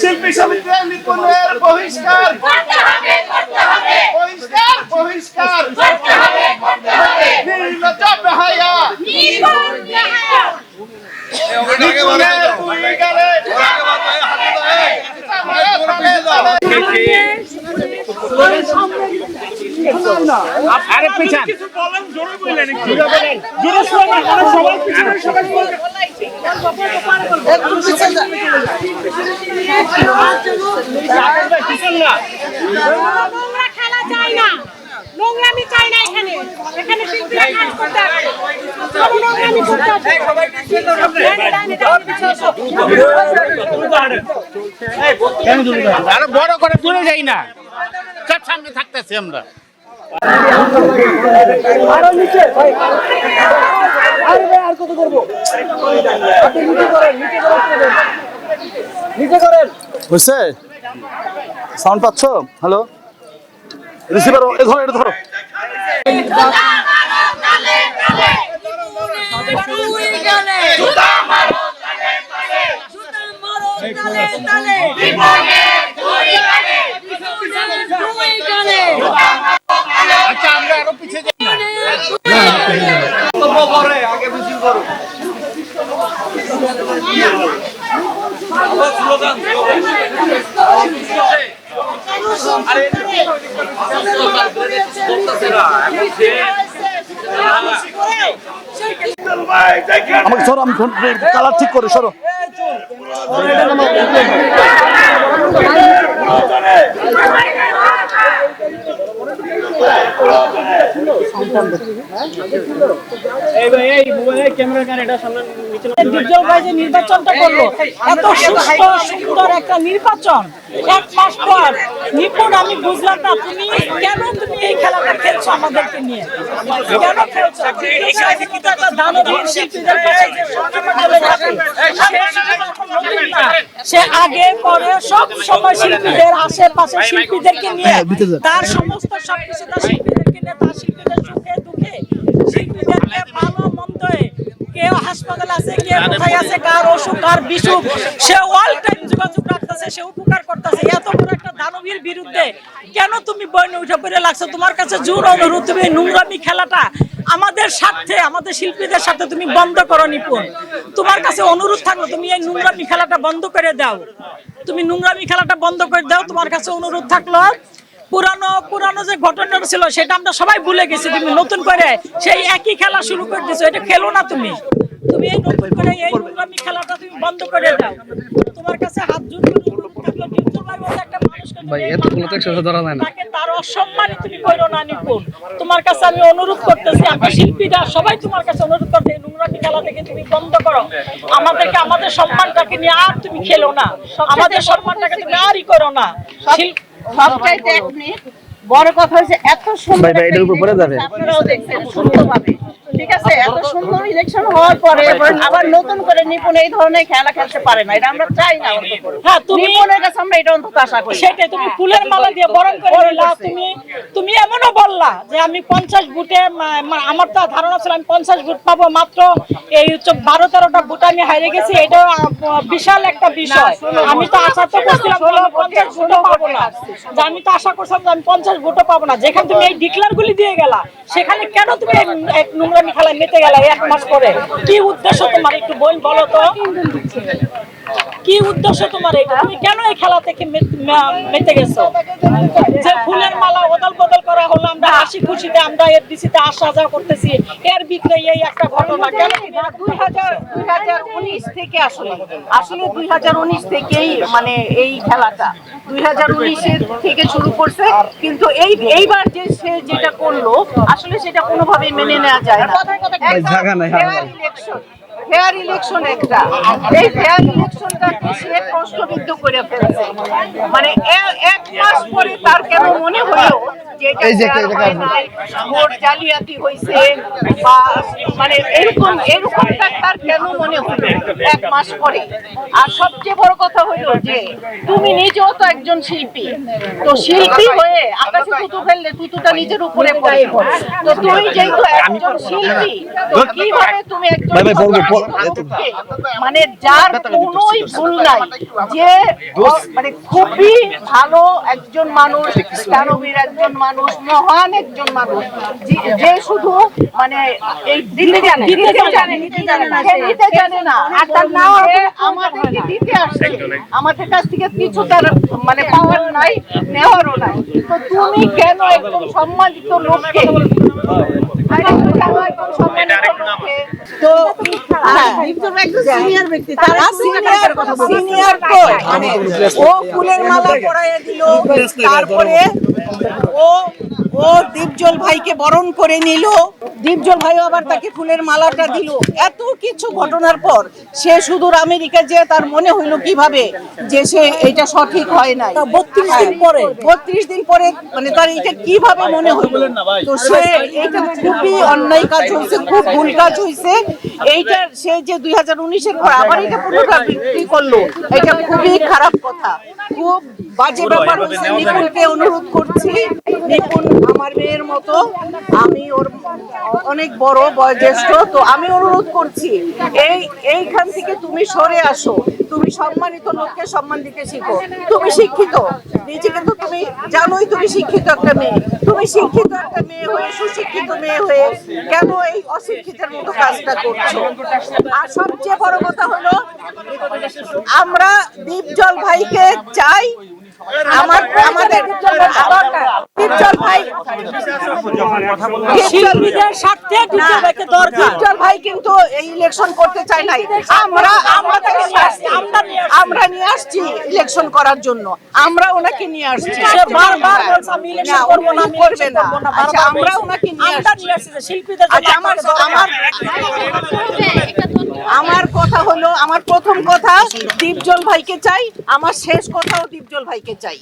শিল্পী সমিতির নিপুণের বহিষ্কার। বহিষ্কার বহিষ্কার। নির্লজ্জ বেহায়া। নিপুণের দুই গালে। আরে পিছান। নোংরা খেলা চাই না। নোংরামি চাই না এখানে। এখানে শিল্পীরা কাজ করতে হবে নোংরামি করতে হবে বড় করে দূরে যাই না। সব সামনে থাকতেছি আমরা। হয়েছে সাউন্ড পাচ্ছ? হ্যালো? রিসিভার এ ধরো এটা ধরো আচ্ছা আমরা আরও পিছিয়ে যাই না আমাকে সরো আমি কালার ঠিক করে সরো। ডিপজল ভাই যে নির্বাচনটা করল। এত সুস্থ সুন্দর একটা নির্বাচন। এক মাস পর। নিপুণ আমি বুঝলাম না তুমি কেন তুমি এই খেলাটা খেলছো আমাদেরকে নিয়ে? কেন খেলছো? দানবীর শিল্পীদের কাছে সে আগে পরে সব সময় শিল্পীদের আশেপাশে শিল্পীদেরকে নিয়ে তার সমস্ত সবকিছু তার শিল্পীদেরকে নিয়ে তার শিল্পীদের সুখে দুঃখে শিল্পীদেরকে ভালো মন্দে কেউ হাসপাতাল আছে কে কোথায় আছে, কার অসুখ, কার বিসুখ, সে অল টাইম যোগাযোগ রাখতেছে, সে উপকার করতেছে। এত বড় একটা দানবীর বিরুদ্ধে কেন তুমি বইনে উঠে পড়ে লাগছো? তোমার কাছে জোর অনুরোধ, তুমি নোংরামি খেলাটা আমাদের স্বার্থে, আমাদের শিল্পীদের সাথে তুমি বন্ধ করো নিপুণ। তোমার কাছে অনুরোধ থাকল, তুমি এই নোংরামি খেলাটা বন্ধ করে দাও। তুমি নোংরামি খেলাটা বন্ধ করে দাও, তোমার কাছে অনুরোধ থাকল পুরানো পুরানো যে ঘটনাটা ছিল সেটা আমরা সবাই ভুলে গেছি। তুমি নতুন করে সেই একই খেলা শুরু করে দিছো এটা খেলো না তুমি। তুমি এই নতুন করে এই নোংরামি খেলাটা তুমি বন্ধ করে দাও। তোমার কাছে হাত জোর করে অনুরোধ থাকল ডিপজল ভাই একটা মানুষকে তুমি এই মানহানি, তাকে তার অসম্মানে তুমি করো না নিপুণ। তোমার কাছে আমি অনুরোধ করতেছি শিল্পীরা সবাই তোমার কাছে অনুরোধ করতে এই নোংরামি খেলা থেকে তুমি বন্ধ করো। আমাদেরকে আমাদের সম্মানটাকে নিয়ে আর তুমি খেলো না। আমাদের সম্মানটাকে তুমি আরই করো না। শিল্প সবচাইতে আপনি বড় কথা হচ্ছে এত সুন্দর এটার উপরে যাবে। আপনারাও দেখছেন সুন্দরভাবে। ঠিক আছে এত সুন্দর ইলেকশন হওয়ার পরে আবার নতুন করে নিপুণ এই ধরনের খেলা খেলতে পারে না এটা আমরা চাই না হ্যাঁ, তুমি- নিপুণের কাছে আমরা এটা অন্তত আশা করি। সেটাই তুমি ফুলের মালা দিয়ে বরণ করে নিলা তুমি তুমি এমনও বললা যে আমি পঞ্চাশ মা- আমার তো ধারণা ছিল আমি পঞ্চাশ ভোট পাবো মাত্র এই হচ্ছে বারো তেরোটা ভোট আমি হারিয়ে গেছি এটা বিশাল একটা বিষয়। আমি তো আশা তো করছিলাম আমি পঞ্চাশ ভোটও পাবো না। যে আমি তো আশা করছিলাম যে আমি পঞ্চাশ ভোটও পাবো না। যেখানে তুমি এই ডিক্লার গুলি দিয়ে গেলা সেখানে কেন তুমি এক নোংরামি খেলায় মেতে গেল এক মাস পরে। কি উদ্দেশ্য তোমার একটু বই বলো তো? কি উদ্দেশ্য তোমার এটা? তুমি কেন এই খেলা থেকে মেতে গেছো? যে ফুলের মালা বদল বদল করা হলো আমরা হাসি খুশিতে আমরা এর ডিসিতে আসা যাওয়া করতেছি এর ভিতরে এই একটা ঘটনা কেন দুই হাজার দুই হাজার উনিশ থেকে আসলে আসলে দুই হাজার উনিশ থেকেই মানে এই খেলাটা দুই হাজার উনিশের থেকে শুরু করছে কিন্তু এই এইবার যে সে যেটা করল আসলে সেটা কোনোভাবেই মেনে নেওয়া যায় না। ইলেকশন ফেয়ার ইলেকশন একটা। এই ফেয়ার ইলেকশনটাকে সে কষ্টবিদ্ধ করে ফেলছে? মানে এক মাস পরে তার এই যে একটা- দেওয়া এটা নাই, ভোট জালিয়াতি হয়েছে বা মানে এরকম এরকমটা তার কেন মনে হলো এক মাস পরে? আর সবচেয়ে বড় কথা হলো যে তুমি নিজেও তো একজন শিল্পী। তো শিল্পী হয়ে আকাশে তুতু ফেললে তুতুটা নিজের উপরে পড়ে তো তুমি যেহেতু একজন শিল্পী তো কীভাবে তুমি একজন মানে যার কোনোই ভুল নাই যে মানে খুবই ভালো একজন মানুষ দানবীর একজন মানুষ মহান একজন মানুষ। যে- যে শুধু মানে এই দিতে জানে দিতে জানে দিতে জানে না সে দিতে জানে না। আর তার নাও আমাদেরকে দিতে আসছে। আমাদের কাছ থেকে কিছু তার মানে পাওয়ার নাই নেওয়ারও নাই। তো তুমি কেন একজন সম্মানিত লোককে আরে তুমি সম্মানিত লোককে তো হ্যাঁ সিনিয়র ব্যক্তি তারা সিনিয়র সিনিয়র তো মানে ও ফুলের মালা পরাইয়া দিল তারপরে ও ও দীপজল ভাইকে বরণ করে নিল। দীপজল ভাইও আবার তাকে ফুলের মালাটা দিল। এত কিছু ঘটনার পর সে সুদূর আমেরিকা যে তার মনে হইল কীভাবে যে সে এটা সঠিক হয় নাই। বত্রিশ দিন পরে? বত্রিশ দিন পরে মানে তার এটা কীভাবে মনে হইল? তো সে এটা খুবই অন্যায় কাজ হয়েছে খুব ভুল কাজ হয়েছে এইটা সে যে দুই হাজার উনিশের পর আবার এটা পুনরাবৃত্তি করল এটা খুবই খারাপ কথা। খুব বাজে ব্যাপার হয়েছে নিপুণকে অনুরোধ করছি নিপুণ আমার মেয়ের মতো আমি ওর অনেক বড় বয়োজ্যেষ্ঠ, তো আমি অনুরোধ করছি, এই, এইখান থেকে তুমি সরে আসো। তুমি সম্মানিত লোককে সম্মান দিতে শিখো। তুমি শিক্ষিত নিজে কিন্তু তুমি জানোই তুমি শিক্ষিত একটা মেয়ে। তুমি শিক্ষিত একটা মেয়ে হয়ে, সুশিক্ষিত মেয়ে হয়ে কেন এই অশিক্ষিতের মতো কাজটা করছ? আর সবচেয়ে বড় কথা হলো, আমরা দীপজল ভাইকে চাই আমার আমাদের দীপজল ভাই শিল্পীদের স্বার্থে দিতে ভাইকে দরকার। দীপজল ভাই কিন্তু এই ইলেকশন করতে চায় নাই। আমরা আমরা তাকে নিয়ে আমরা নিয়ে আসছি। ইলেকশন করার জন্য। আমরা ওনাকে নিয়ে আসছি। সে বারবার বলছে আমি ইলেকশন করব না করবে না। আচ্ছা, আমরা ওনাকে নিয়ে আসছি। নিয়ে আসছি যে শিল্পীদের আমার আমার আমার কথা হলো আমার প্রথম কথা দীপজল ভাইকে চাই। আমার শেষ কথাও দীপজল ভাইকে চাই